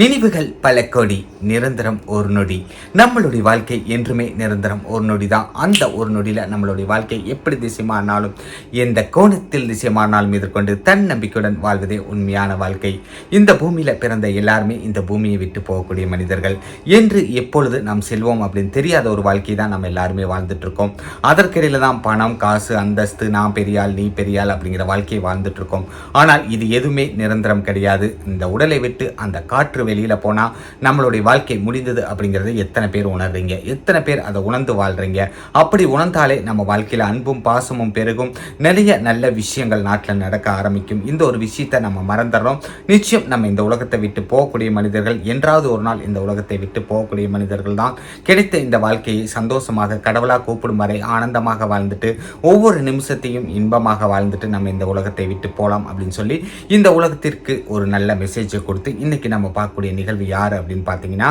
நினைவுகள் பல கோடி நிரந்தரம் ஒரு நொடி. நம்மளுடைய வாழ்க்கை என்றுமே நிரந்தரம் ஒரு நொடி தான் அந்த ஒரு நொடியில் நம்மளுடைய வாழ்க்கை எப்படி திசைமானாலும் எந்த கோணத்தில் திசைமானாலும் எதிர்கொண்டு தன்னம்பிக்கையுடன் வாழ்வதே உண்மையான வாழ்க்கை. இந்த பூமியில் பிறந்த எல்லாருமே இந்த பூமியை விட்டு போகக்கூடிய மனிதர்கள். என்று எப்பொழுது நாம் செல்வோம் அப்படின்னு தெரியாத ஒரு வாழ்க்கை தான் நம்ம எல்லாருமே வாழ்ந்துட்டு இருக்கோம் தான் பணம் காசு அந்தஸ்து நான் பெரியாள் நீ பெரியாள் அப்படிங்கிற வாழ்க்கையை வாழ்ந்துட்டுருக்கோம். ஆனால் இது எதுவுமே நிரந்தரம் கிடையாது. இந்த உடலை விட்டு அந்த காற்று வெளியில் போனால் நம்மளுடைய வாழ்க்கை முடிந்தது அப்படிங்கிறத எத்தனை பேர் உணர்றீங்க? எத்தனை பேர் அதை உணர்ந்து வாழ்கிறீங்க அப்படி உணர்ந்தாலே நம்ம வாழ்க்கையில் அன்பும் பாசமும் பெருகும். நிறைய நல்ல விஷயங்கள் நாட்டில் நடக்க ஆரம்பிக்கும். இந்த ஒரு விஷயத்தை நம்ம மறந்துடுறோம் நிச்சயம் நம்ம இந்த உலகத்தை விட்டு போகக்கூடிய மனிதர்கள் என்றாவது ஒரு நாள் இந்த உலகத்தை விட்டு போகக்கூடிய மனிதர்கள் தான். கிடைத்த இந்த வாழ்க்கையை சந்தோஷமாக கடவுளாக கூப்பிடும் வரை ஆனந்தமாக வாழ்ந்துட்டு ஒவ்வொரு நிமிஷத்தையும் இன்பமாக வாழ்ந்துட்டு நம்ம இந்த உலகத்தை விட்டு போகலாம் அப்படின்னு சொல்லி இந்த உலகத்திற்கு ஒரு நல்ல மெசேஜை கொடுத்து இன்னைக்கு நம்ம பார்க்க பார்க்கக்கூடிய நிகழ்வு யார் அப்படின்னு பார்த்தீங்கன்னா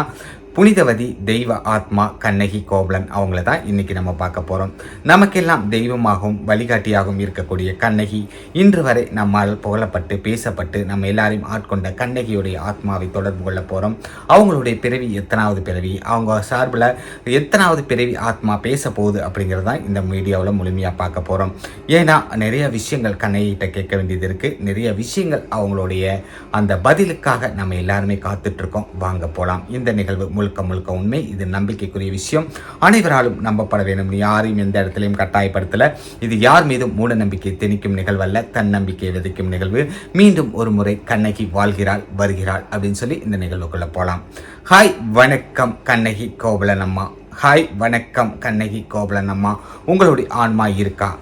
புனிதவதி தெய்வ ஆத்மா கண்ணகி கோவலன் அவங்கள தான் இன்னைக்கு நம்ம பார்க்க போகிறோம் நமக்கெல்லாம் தெய்வமாகவும் வழிகாட்டியாகவும் இருக்கக்கூடிய கண்ணகி இன்று வரை நம்மால் புகழப்பட்டு பேசப்பட்டு நம்ம எல்லாரையும் ஆட்கொண்ட கண்ணகியுடைய ஆத்மாவை தொடர்பு கொள்ள போகிறோம் அவங்களுடைய பிறவி எத்தனாவது பிறவி? அவங்க சார்பில் எத்தனாவது பிறவி ஆத்மா பேச போகுது அப்படிங்கிறது தான் இந்த மீடியாவில் முழுமையாக பார்க்க போகிறோம் ஏன்னா நிறைய விஷயங்கள் கண்ணகிட்ட கேட்க வேண்டியது இருக்குது நிறைய விஷயங்கள் அவங்களுடைய அந்த பதிலுக்காக நம்ம எல்லாருமே காத்துட்ருக்கோம் வாங்க போகலாம் இந்த நிகழ்வு முழுக்க முழுக்க உண்மை. இது நம்பிக்கைக்குரிய விஷயம். அனைவராலும் நம்பப்பட வேண்டும். யாரையும் எந்த இடத்துலையும் கட்டாயப்படுத்தல. இது யார் மீதும் மூட நம்பிக்கை திணிக்கும் நிகழ்வல்ல. தன்னம்பிக்கை விதைக்கும் நிகழ்வு. மீண்டும் ஒரு முறை கண்ணகி வாழ்கிறாள் வருகிறாள் அப்படின்னு சொல்லி இந்த நிகழ்வுக்குள்ள போகலாம் ஹாய் வணக்கம் கண்ணகி கோபலன் அம்மா. ஹாய் வணக்கம் கண்ணகி கோபலன் அம்மா. உங்களுடைய ஆன்மா இருக்கா?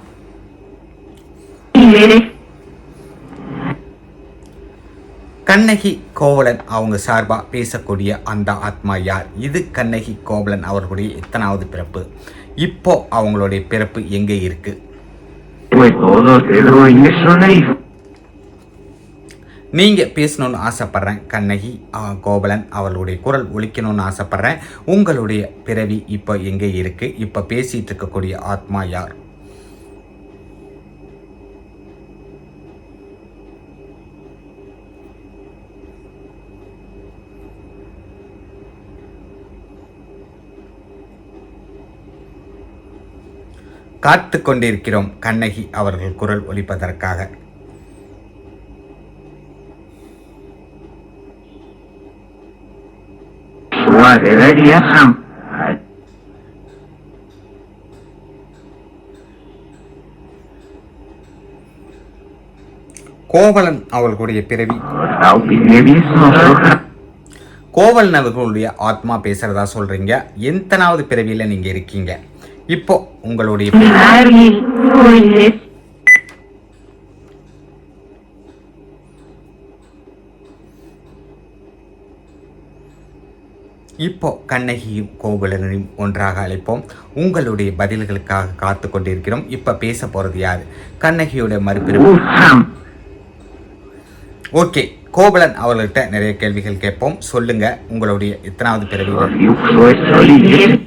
கண்ணகி கோவலன் அவங்க சார்பாக பேசக்கூடிய அந்த ஆத்மா யார்? இது கண்ணகி கோவலன் அவர்களுடைய எத்தனாவது பிறப்பு? இப்போ அவங்களுடைய பிறப்பு எங்கே இருக்கு? நீங்க பேசணும்னு ஆசைப்படுறேன் கண்ணகி கோபலன் அவர்களுடைய குரல் ஒழிக்கணும்னு ஆசைப்படுறேன். உங்களுடைய பிறவி இப்போ எங்கே இருக்கு? இப்போ பேசிட்டு இருக்கக்கூடிய ஆத்மா யார்? காத்து கொண்டிருக்கிறோம் கண்ணகி அவர்கள் குரல் ஒலிப்பதற்காக. கோவலன் அவர்களுடைய பிறவி. கோவலன் அவர்களுடைய ஆத்மா பேசுறதா சொல்றீங்க? எத்தனாவது பிறவியில நீங்க இருக்கீங்க? இப்போ உங்களுடைய. இப்போ கண்ணகியும் கோவலனையும் ஒன்றாக அழைப்போம். உங்களுடைய பதில்களுக்காக காத்து கொண்டிருக்கிறோம். இப்ப பேச போறது யாரு? கண்ணகியோட மறுபிறவி Sam. ஓகே கோவலன் அவர்கள்ட்ட நிறைய கேள்விகள் கேட்போம். சொல்லுங்க உங்களுடைய எத்தனாவது பிறவியில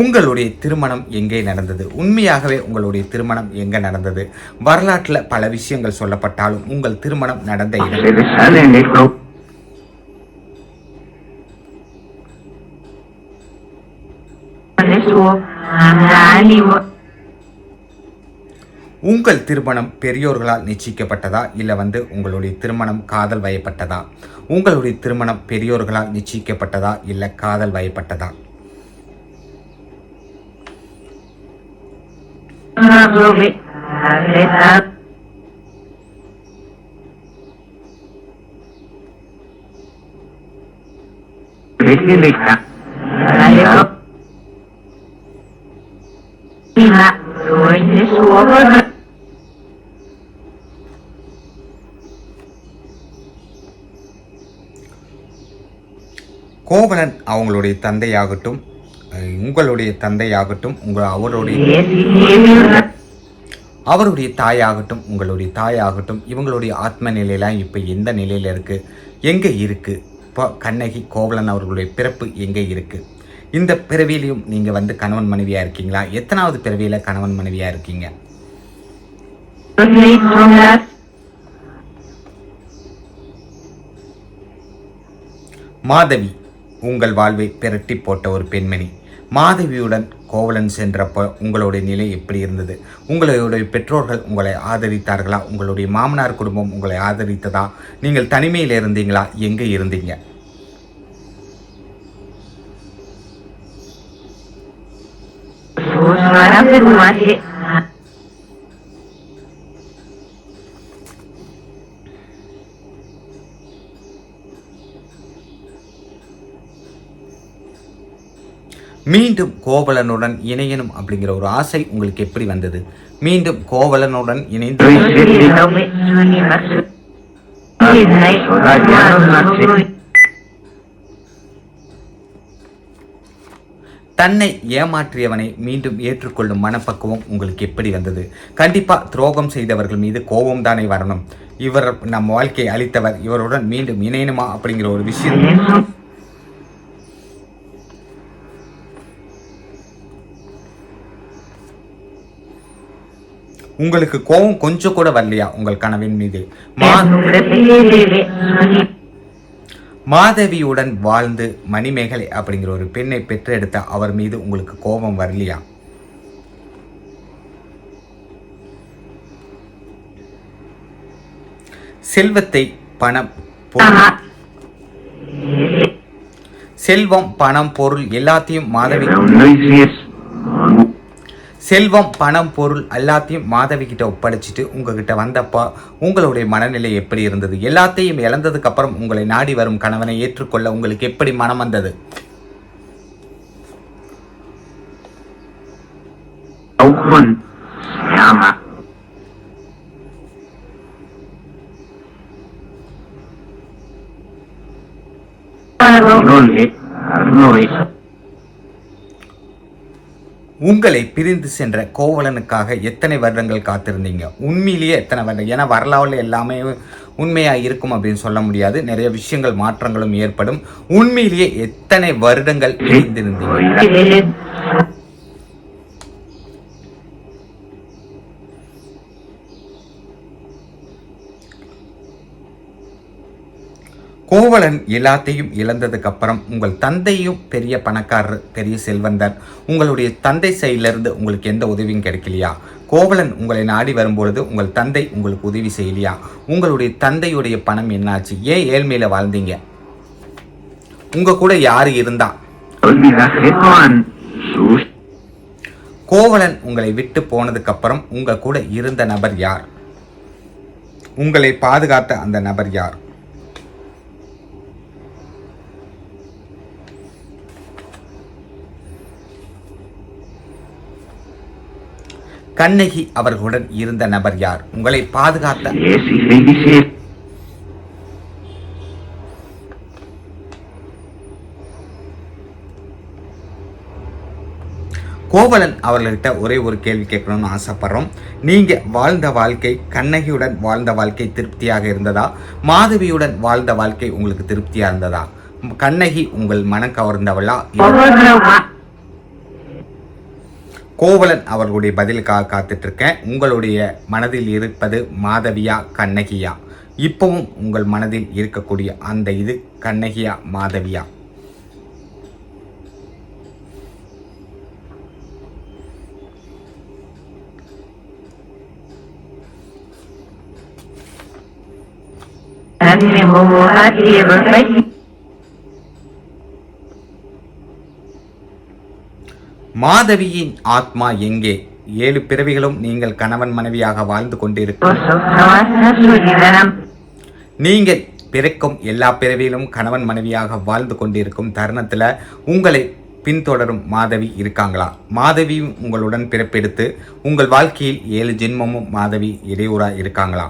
உங்களுடைய திருமணம் எங்கே நடந்தது? உண்மையாகவே உங்களுடைய திருமணம் எங்கே நடந்தது? வரலாற்றில் பல விஷயங்கள் சொல்லப்பட்டாலும் உங்கள் திருமணம் நடந்த இடம். உங்கள் திருமணம் பெரியோர்களால் நிச்சயிக்கப்பட்டதா? இல்லை வந்து உங்களுடைய திருமணம் காதல் வயப்பட்டதா? உங்களுடைய திருமணம் பெரியோர்களால் நிச்சயிக்கப்பட்டதா? இல்லை காதல் வயப்பட்டதா? Suave. கோவலன் அவங்களுடைய தந்தையாகட்டும் உங்களுடைய தந்தையாகட்டும் உங்கள் அவருடைய அவருடைய தாயாகட்டும் உங்களுடைய தாயாகட்டும் இவங்களுடைய ஆத்ம நிலையெல்லாம் இப்போ எந்த நிலையில் இருக்குது எங்கே இருக்குது இப்போ கண்ணகி கோவலன் அவர்களுடைய பிறப்பு எங்கே இருக்குது இந்த பிறவியிலையும் நீங்கள் வந்து கணவன் மனைவியாக இருக்கீங்களா? எத்தனாவது பிறவியில் கணவன் மனைவியாக இருக்கீங்க? மாதவி உங்கள் வாழ்வை பிரட்டி போட்ட ஒரு பெண்மணி. மாதவியுடன் கோவலன் சென்றப்போ உங்களுடைய நிலை எப்படி இருந்தது? உங்களுடைய பெற்றோர்கள் உங்களை ஆதரித்தார்களா? உங்களுடைய மாமனார் குடும்பம் உங்களை ஆதரித்ததா? நீங்கள் தனிமையில் இருந்தீங்களா? எங்கே இருந்தீங்க? மீண்டும் கோவலனுடன் இணையணும் அப்படிங்கிற ஒரு ஆசை உங்களுக்கு எப்படி வந்தது? மீண்டும் கோவலனுடன் இணைந்து தன்னை ஏமாற்றியவனை மீண்டும் ஏற்றுக்கொள்ளும் மனப்பக்குவம் உங்களுக்கு எப்படி வந்தது? கண்டிப்பா துரோகம் செய்தவர்கள் மீது கோபம் தானே வரணும். இவர் நம் வாழ்க்கையை அளித்தவர் இவருடன் மீண்டும் இணையணுமா அப்படிங்கிற ஒரு விஷயம் உங்களுக்கு கோபம் கொஞ்சம் கூட வரலையா உங்கள் கனவின் மீது? மாதவியுடன் வாழ்ந்து மணிமேகலை அப்படிங்கிற ஒரு பெண்ணை பெற்றெடுத்த அவர் மீது உங்களுக்கு கோபம் வரலையா? செல்வத்தை பணம் பொருள் செல்வம் பணம் பொருள் எல்லாத்தையும் மாதவி செல்வம் பணம் பொருள் எல்லாத்தையும் மாதவி கிட்ட ஒப்படைச்சிட்டு உங்ககிட்ட வந்தப்போ உங்களுடைய மனநிலை எப்படி இருந்தது? எல்லாத்தையும் இழந்ததுக்கு அப்புறம் உங்களை நாடி வரும் கணவனை ஏற்றுக்கொள்ள உங்களுக்கு எப்படி மனம் வந்தது? உங்களை பிரிந்து சென்ற கோவலனுக்காக எத்தனை வருடங்கள் காத்திருந்தீங்க? உண்மையிலேயே எத்தனை வருடம் ஏன்னா வரலாறுல எல்லாமே உண்மையாக இருக்கும் அப்படின்னு சொல்ல முடியாது. நிறைய விஷயங்கள் மாற்றங்களும் ஏற்படும். உண்மையிலேயே எத்தனை வருடங்கள் பிரிந்திருந்தீங்க? கோவலன் எல்லாத்தையும் இழந்ததுக்கு அப்புறம் உங்கள் தந்தையும் பெரிய பணக்காரர் பெரிய செல்வந்தர். உங்களுடைய தந்தை சைடிலிருந்து உங்களுக்கு எந்த உதவியும் கிடைக்கலையா? கோவலன் உங்களை நாடி வரும்பொழுது உங்கள் தந்தை உங்களுக்கு உதவி செய்யலையா? உங்களுடைய தந்தையுடைய பணம் என்னாச்சு? ஏன் ஏழ்மையில வாழ்ந்தீங்க? உங்க கூட யாரு இருந்தா? கோவலன் உங்களை விட்டு போனதுக்கு அப்புறம் உங்க கூட இருந்த நபர் யார்? உங்களை பாதுகாத்த அந்த நபர் யார்? கண்ணகி அவர்களுடன் இருந்த நபர் யார்? உங்களை பாதுகாத்த கோவலன் அவர்கள்ட்ட ஒரே ஒரு கேள்வி கேட்கணும்னு ஆசைப்படுறோம். நீங்க வாழ்ந்த வாழ்க்கை கண்ணகியுடன் வாழ்ந்த வாழ்க்கை திருப்தியாக இருந்ததா? மாதவியுடன் வாழ்ந்த வாழ்க்கை உங்களுக்கு திருப்தியா இருந்ததா? கண்ணகி உங்கள் மனம் கவர்ந்தவளா? கோவலன் அவர்களுடைய பதிலுக்காக காத்துட்டு இருக்கேன் உங்களுடைய மனதில் இருப்பது மாதவியா கண்ணகியா. இப்பவும் உங்கள் மனதில் இருக்கக்கூடிய அந்த இது கண்ணகியா மாதவியா. மாதவியின் ஆத்மா எங்கே? ஏழு பிறவிகளும் நீங்கள் கணவன் மனைவியாக வாழ்ந்து கொண்டிருக்கும் நீங்கள் பிறக்கும் எல்லா பிறவியிலும் கணவன் மனைவியாக வாழ்ந்து கொண்டிருக்கும் தருணத்தில் உங்களை பின்தொடரும் மாதவி இருக்காங்களா? மாதவியும் உங்களுடன் பிறப்பெடுத்து உங்கள் வாழ்க்கையில் ஏழு ஜென்மமும் மாதவி இடையூறா இருக்காங்களா?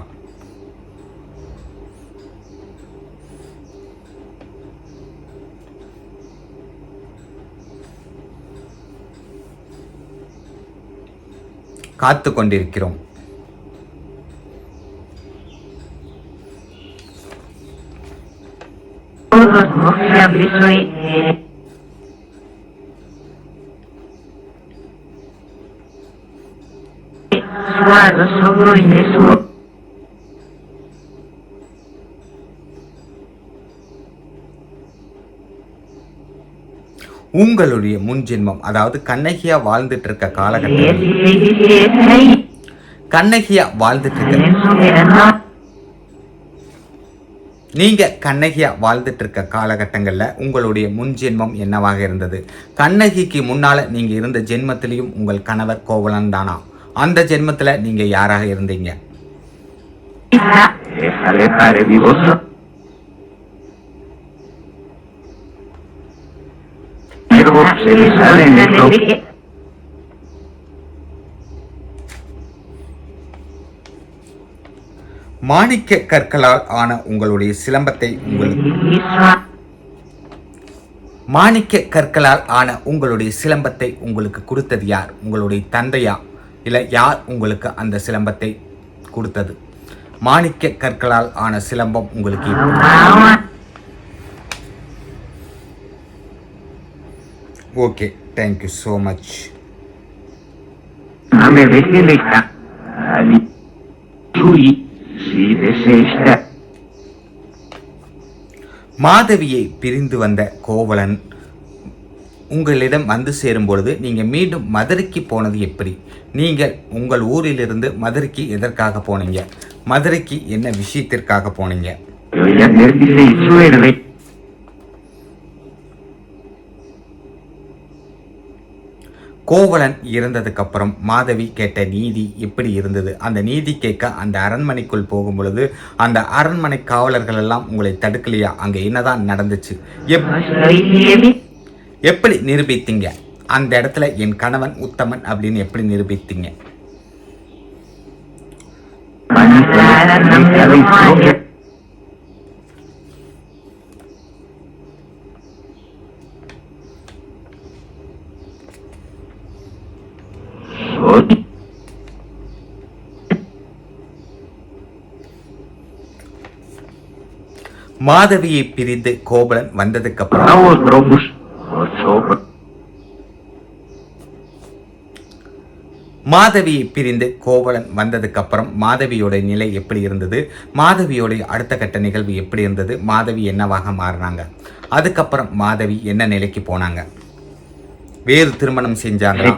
காத்து கொண்டிருக்கிறோம் Todos no se abrió உங்களுடைய முன்ஜென்மம் அதாவது கண்ணகியா வாழ்ந்துட்டு இருக்க காலகட்டம். கண்ணகியா வாழ்ந்துட்டு இருக்க நீங்க கண்ணகியா வாழ்ந்துட்டு இருக்க காலகட்டங்களில் உங்களுடைய முன்ஜென்மம் என்னவாக இருந்தது? கண்ணகிக்கு முன்னால நீங்க இருந்த ஜென்மத்திலையும் உங்கள் கணவர் கோவலன் தானா? அந்த ஜென்மத்துல நீங்க யாராக இருந்தீங்க? மாணிக்க கற்களால் ஆன உங்களுடைய சிலம்பத்தை உங்களுக்கு மாணிக்க கற்களால் ஆன உங்களுடைய சிலம்பத்தை உங்களுக்கு கொடுத்தது யார்? உங்களுடைய தந்தையா? இல்லை யார் உங்களுக்கு அந்த சிலம்பத்தை கொடுத்தது? மாணிக்க கற்களால் ஆன சிலம்பம் உங்களுக்கு okay thank you so much. மாதவியை பிரிந்து வந்த கோவலன் உங்களிடம் வந்து சேரும் பொழுது நீங்கள் மீண்டும் மதுரைக்கு போனது எப்படி? நீங்கள் உங்கள் ஊரிலிருந்து மதுரைக்கு எதற்காக போனீங்க? மதுரைக்கு என்ன விஷயத்திற்காக போனீங்க? கோவலன் இறந்ததுக்கு அப்புறம் மாதவி கேட்ட நீதி எப்படி இருந்தது? அந்த நீதி கேட்க அந்த அரண்மனைக்குள் போகும் பொழுது அந்த அரண்மனை காவலர்கள் எல்லாம் உங்களை தடுக்கலையா? அங்கே என்னதான் நடந்துச்சு? எப்படி நிரூபித்தீங்க? அந்த இடத்துல என் கணவன் உத்தமன் அப்படின்னு எப்படி நிரூபித்தீங்க? மாதவியை பிரிந்து கோவலன் வந்ததுக்கு அப்புறம். மாதவியை பிரிந்து கோவலன் வந்ததுக்கு அப்புறம் மாதவியோட நிலை எப்படி இருந்தது? மாதவியோட அடுத்த கட்ட நிகழ்வு எப்படி இருந்தது? மாதவி என்னவாக மாறினாங்க? அதுக்கப்புறம் மாதவி என்ன நிலைக்கு போனாங்க? வேறு திருமணம் செஞ்சாங்களா.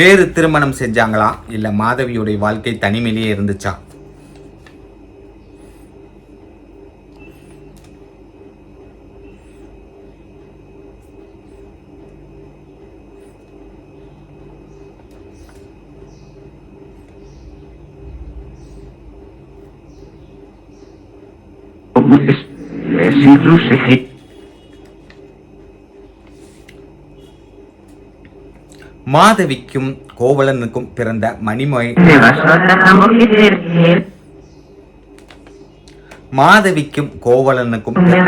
வேறு திருமணம் செஞ்சாங்களா? இல்ல மாதவியோடைய வாழ்க்கை தனிமையிலேயே இருந்துச்சா? Drobus. Les incluye. மாதவிக்கும் கோவலனுக்கும் பிறந்த மணிமொழி Me vas a dar a morir. மாதவிக்கும் கோவலனுக்கும் Me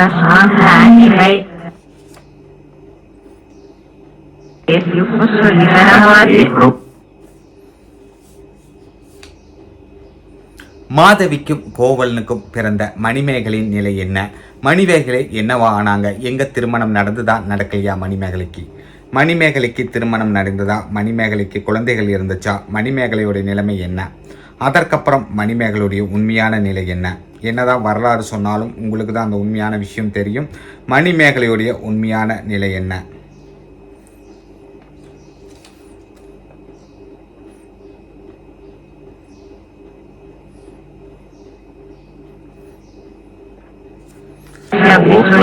மாதவிக்கும் கோவலனுக்கும் பிறந்த மணிமேகலையின் நிலை என்ன? மணிமேகலை என்னவா ஆனாங்க? எங்க திருமணம் நடந்ததா? நடக்கலையா மணிமேகலைக்கு? மணிமேகலைக்கு திருமணம் நடந்ததா? மணிமேகலைக்கு குழந்தைகள் இருந்துச்சா? மணிமேகலையுடைய நிலைமை என்ன? அதற்கப்புறம் மணிமேகலுடைய உண்மையான நிலை என்ன? என்னதான் வரலாறு சொன்னாலும் உங்களுக்கு தான் அந்த உண்மையான விஷயம் தெரியும். மணிமேகலையுடைய உண்மையான நிலை என்ன?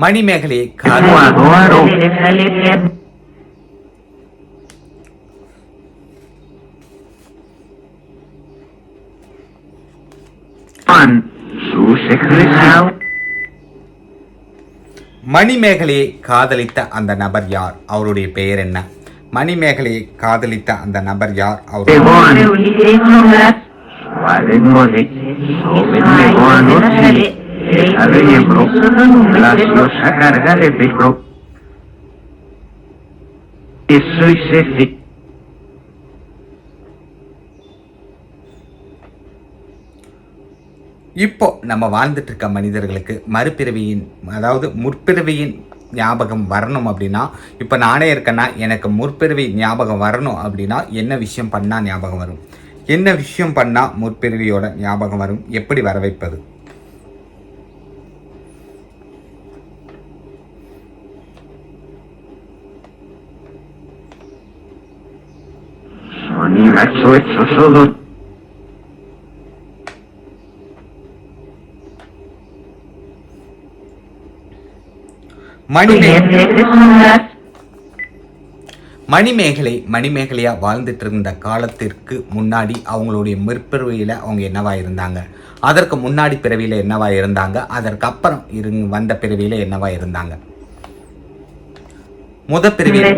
மணிமேகலையை. மணிமேகலையை காதலித்த அந்த நபர் யார்? அவருடைய பெயர் என்ன? மணிமேகலையை காதலித்த அந்த நபர் யார்? அவர் Devon. Sualemole. Carga de Ebro. Eso soy se இப்போ நம்ம வாழ்ந்துட்டு இருக்க மனிதர்களுக்கு மறுபிறவியின் அதாவது முற்பிறவியின் ஞாபகம் வரணும் அப்படின்னா இப்போ நானே இருக்கேன்னா எனக்கு முற்பிறவி ஞாபகம் வரணும் அப்படின்னா என்ன விஷயம் பண்ணால் ஞாபகம் வரும் என்ன விஷயம் பண்ணால் முற்பிறவியோட ஞாபகம் வரும் எப்படி வர வைப்பது Hecho solo. மணிமே மணிமேகலை மணிமேகலையா வாழ்ந்துட்டு இருந்த காலத்திற்கு முன்னாடி அவங்களுடைய முற்பிறவியில் அவங்க என்னவா இருந்தாங்க? அதற்கு முன்னாடி பிறவியில் என்னவா இருந்தாங்க? அதற்கு அப்புறம் இருங்க வந்த பிறவியில் என்னவா இருந்தாங்க? முத பிறவியில்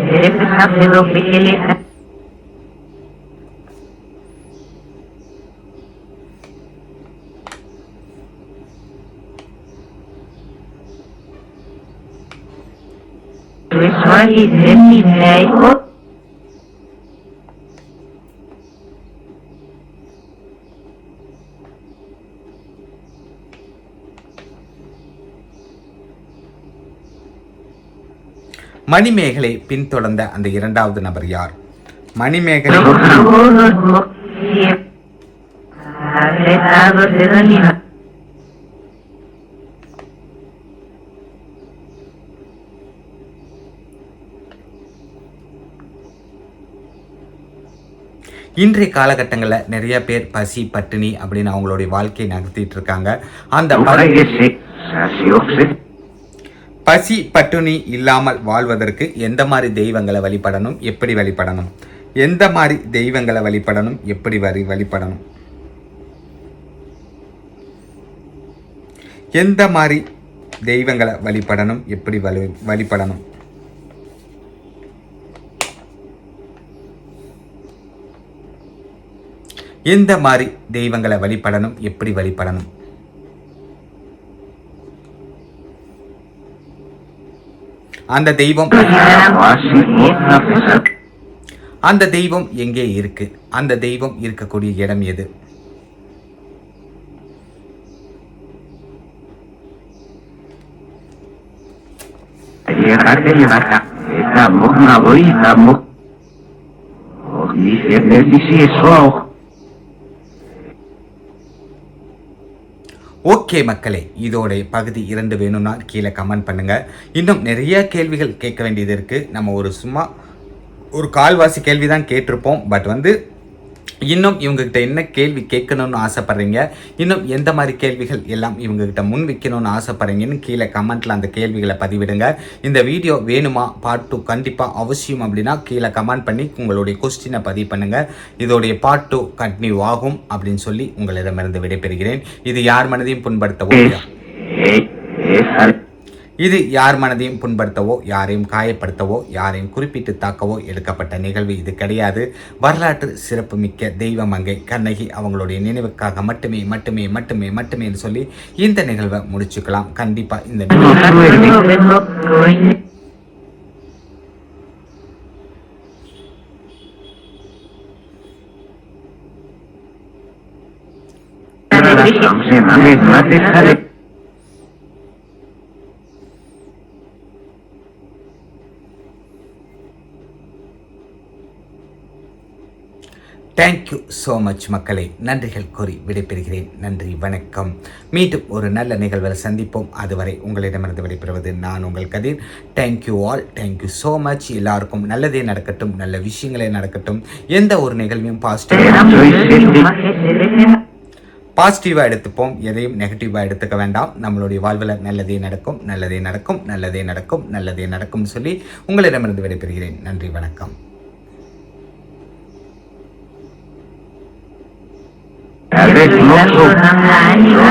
மணிமேகலை பின்தொடர்ந்த அந்த இரண்டாவது நபர் யார்? மணிமேகலை. இன்றைய காலகட்டங்களில் நிறைய பேர் பசி பட்டினி அப்படின்னு அவங்களுடைய வாழ்க்கையை நடத்திட்டு இருக்காங்க. அந்த. பசி பட்டினி இல்லாமல் வாழ்வதற்கு எந்த மாதிரி தெய்வங்களை வழிபடணும் எப்படி வழிபடணும்? எந்த மாதிரி தெய்வங்களை வழிபடணும் எப்படி வரி வழிபடணும்? எந்த மாதிரி தெய்வங்களை வழிபடணும் எப்படி வழி வழிபடணும்? எந்த மாதிரி தெய்வங்களை வழிபடணும் எப்படி வழிபடணும் அந்த தெய்வம் அந்த தெய்வம் எங்கே இருக்கு அந்த தெய்வம் இருக்கக்கூடிய இடம் எது Estamos na estamos. Dice, eso. Okay மக்களே இதோட பகுதி இரண்டு வேணும்னா கீழே கமெண்ட் பண்ணுங்கள் இன்னும் நிறைய கேள்விகள் கேட்க வேண்டியது இருக்குது நம்ம ஒரு சும்மா ஒரு கால்வாசி கேள்வி தான் கேட்டிருப்போம். பட் வந்து இன்னும் இவங்ககிட்ட என்ன கேள்வி கேட்கணும்னு ஆசைப்பட்றீங்க? இன்னும் எந்த மாதிரி கேள்விகள் எல்லாம் இவங்ககிட்ட முன் வைக்கணும்னு ஆசைப்படுறீங்கன்னு கீழே கமெண்ட்டில் அந்த கேள்விகளை பதிவிடுங்க. இந்த வீடியோ வேணுமா? பார்ட் டூ கண்டிப்பாக அவசியம் அப்படின்னா கீழே கமெண்ட் பண்ணி உங்களுடைய கொஸ்டினை பதிவு பண்ணுங்க. இதோடைய பார்ட் டூ கண்டினியூ ஆகும் அப்படின்னு சொல்லி உங்களிடமிருந்து விடைபெறுகிறேன். இது யார் மனதையும் புண்படுத்தவும் இது யார் மனதையும் புண்படுத்தவோ யாரையும் காயப்படுத்தவோ யாரையும் குறிப்பிட்டு தாக்கவோ எடுக்கப்பட்ட நிகழ்வு இது கிடையாது. வரலாற்று சிறப்புமிக்க தெய்வ மங்கை கண்ணகி அவங்களுடைய நினைவுக்காக மட்டுமே மட்டுமே மட்டுமே மட்டுமே சொல்லி இந்த நிகழ்வை முடிச்சுக்கலாம். கண்டிப்பா இந்த நிகழ்வு தேங்க்யூ ஸோ மச் மக்களை. நன்றிகள் கூறி விடைபெறுகிறேன். நன்றி வணக்கம். மீண்டும் ஒரு நல்ல நிகழ்வில் சந்திப்போம். அதுவரை உங்களிடமிருந்து விடைபெறுவது நான் உங்கள் Kathir. Thank you all thank you so much எல்லாருக்கும் நல்லதே நடக்கட்டும். நல்ல விஷயங்களே நடக்கட்டும். எந்த ஒரு நிகழ்வையும் பாசிட்டிவ் பாசிட்டிவாக எடுத்துப்போம். எதையும் நெகட்டிவாக எடுத்துக்க வேண்டாம். நம்மளுடைய வாழ்வில் நல்லதே நடக்கும். நல்லதே நடக்கும். நல்லதே நடக்கும். நல்லதே நடக்கும் சொல்லி உங்களிடமிருந்து விடைபெறுகிறேன். நன்றி வணக்கம். Avec mon